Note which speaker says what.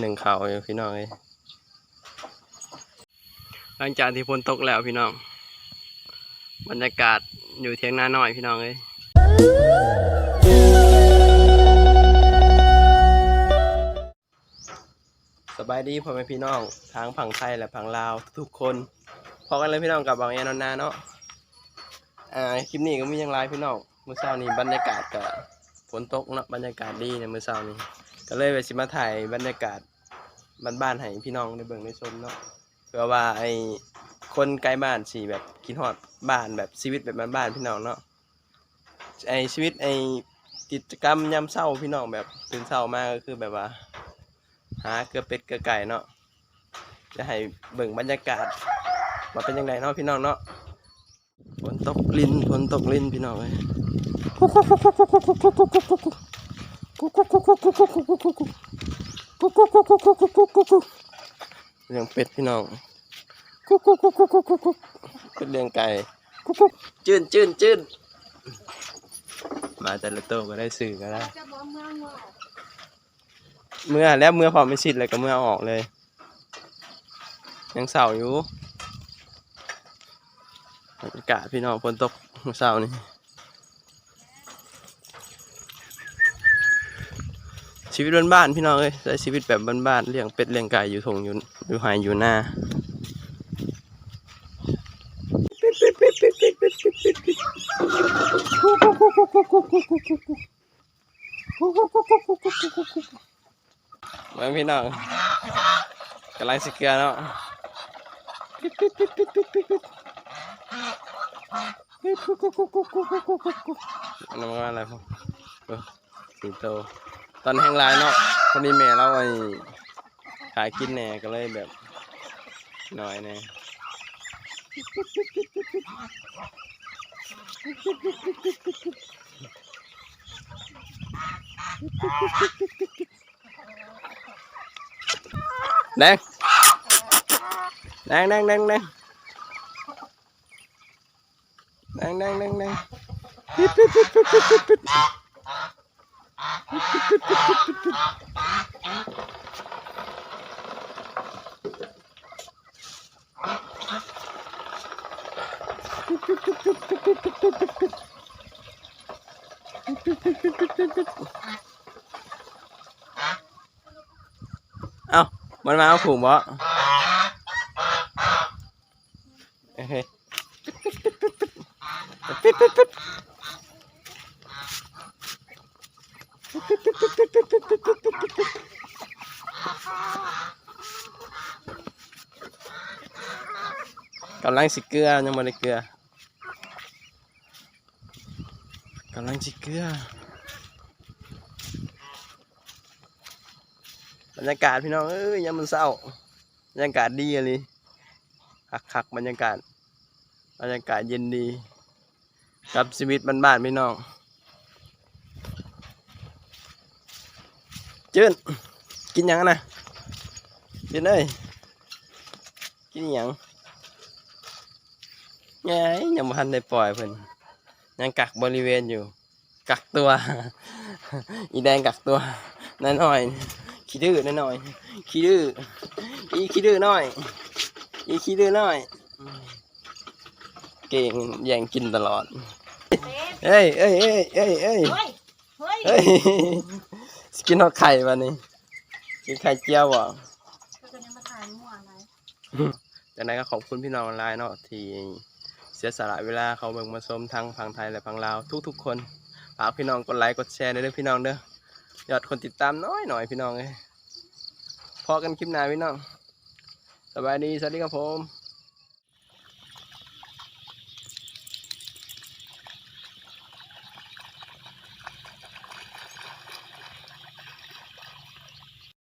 Speaker 1: หนึ่งเขาอยู่พี่น้องเลยหลังจากที่ฝนตกแล้วพี่น้อง บรรยากาศอยู่เทียงนาหน่อยพี่น้องเลยสบายดีพ่อแม่พี่น้องทางฝั่งไทยและฝั่งลาวทุกคนพอกันเลยพี่น้องกับบางแอนนนาเนาะ อ่าคลิปนี้ก็มีอย่างไรพี่น้องเมื่อเช้านี้บรรยากาศกับฝนตกเนาะบรรยากาศดีเนี่ยเมื่อเช้านี้ ก็เลยไปสิมาถ่ายบรรยากาศบ้านๆให้พี่น้องได้เบิ่งได้ชมเนาะเพื่อว่าไอ้คนใกล้บ้านสิแบบคิดฮอดบ้านแบบชีวิตแบบบ้านๆพี่น้องเนาะไอ้ชีวิตไอ้กิจกรรมยามเช้าพี่น้องแบบตื่นเช้ามาก็คือแบบว่า หาเกลือเป็ดเกลือไก่เนาะจะให้เบิ่งบรรยากาศว่าเป็นยังไงเนาะพี่น้องเนาะ ฝนตกลินฝนตกลินพี่น้องเอ้ยเลี้ยงเป็ดพี่น้องเป็ดเลี้ยงไก่จืนจืนจืนมาแต่ละโตก็ได้สื่อก็ได้
Speaker 2: เมืองว่า
Speaker 1: เมื่อแล้วเมื่อพอไม่ชิดเลยก็เมื่ออออกเลย ยังเสาอยู่ บรรยากาศพี่น้องฝนตกเมื่อเสานี่ชีวิตบ้านๆพี่น้องเอ้ยใช้ชีวิตแบบบ้านๆเลี้ยงเป็ดเลี้ยงไก่อยู่ทงอยู่อยู่หายอยู่หน้าเมือนพี่น้องกำลังสิเกลือเนาะ อันนั้นว่าอะไรพ่อเออสิงโตตอนแห้งลายเนาะพอดีแม่เราไอ้ขายกินแน่ก็เลยแบบหน่อยแน่แดงแดงแดงแดงแดง แดงแดงแดงแดงปิดปิดปิดปิดปิดปิดปิดเอ้ามันมาเอาผูกบ่โอเค ปิดปิดปิดกำลังสิเกลือยังไม่ได้เกลือกำลังสิเกลือบรรยากาศพี่น้องเอ้ยยามมันเศร้าบรรยากาศดีเลยคักคักบรรยากาศบรรยากาศเย็นดี กับชีวิตบ้านๆพี่น้องจืนกินยังอะนะจืนเอ้ยกินยังไงยังบ่ทันได้ปล่อยเพิ่นยังกักบริเวณอยู่ กักตัว อีแดงกักตัวน้อยหน่อยๆขี้ดื้อน้อยหน่อยขี้ดื้ออีขี้ดื้อน้อย อีขี้ดื้อน้อย เก่งแย่งกินตลอด
Speaker 2: เอ๊ะ
Speaker 1: เอ้ยเอ้ยเอ้ยเอ้ยเอ้ย
Speaker 2: เฮ้ยเฮ้ย
Speaker 1: เฮ้ยสกินฮอดไข่วันนี้กินไข่เจียวบ่
Speaker 2: ก็จะมาถ่ายมั่วอะไร
Speaker 1: จากนั้นก็ขอบคุณพี่น้องออนไลน์เนาะที่เสียสละเวลาเขาเบิ่งมาชมทั้งพังไทยและพังลาวทุกๆคนฝากพี่น้องกดไลค์กดแชร์ด้วยเด้อพี่น้องเด้อยอดคนติดตามน้อยหน่อยพี่น้องเอ้ยพอกันคลิปหน้าพี่น้องสบายดีสวัสดีครับผม